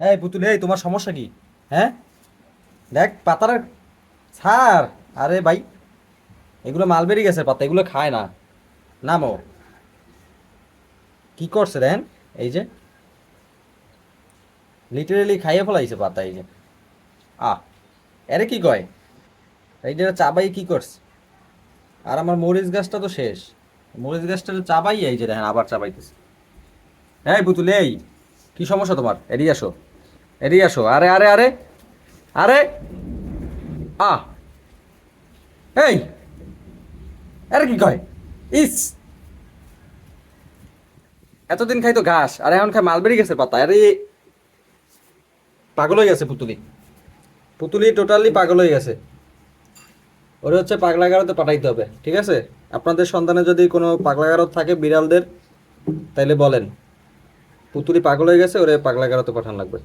এই পুতুল, এই তোমার সমস্যা কি? হ্যাঁ? দেখ, পাতার ছাড়। আরে ভাই, এগুলো মালবেরি গেছে, পাতা এগুলো খায় না। নামো। কি করছে দেন এই যে লিটারেলি খাইয়ে ফেলাইছে পাতা, এই যে। আ এরে কি কয়? এই যে চাবাই কি করছে? আর আমার মরিচ গাছটা তো শেষ। মরিচ গাছটা চাবাই এই যে দেখেন, আবার চাবাইতেছে হ্যাঁ পুতুল, এই, কি সমস্যা তোমার? এড়িয়ে আসো। এড়িয়ে আসো। আরে আরে আরে। আরে। আ। এই। আরে কি কয়? ইস। এতদিন খাইতো ঘাস, আর এখন খায় মালবেরি গেছে পাতা। আরে। পাগল হয়ে গেছে পুতুলি। পুতুলি টোটালি পাগল হয়ে গেছে। ওরে হচ্ছে পাগলাগারোতে পাঠাইতে হবে, ঠিক আছে? আপনাদের সন্তানে যদি কোনো পাগলাগারত থাকে বিড়ালদের, তাইলে বলেন। পুতুলি পাগল হয়ে গেছে, ওরে পাগলাগারোতে পাঠান লাগবে।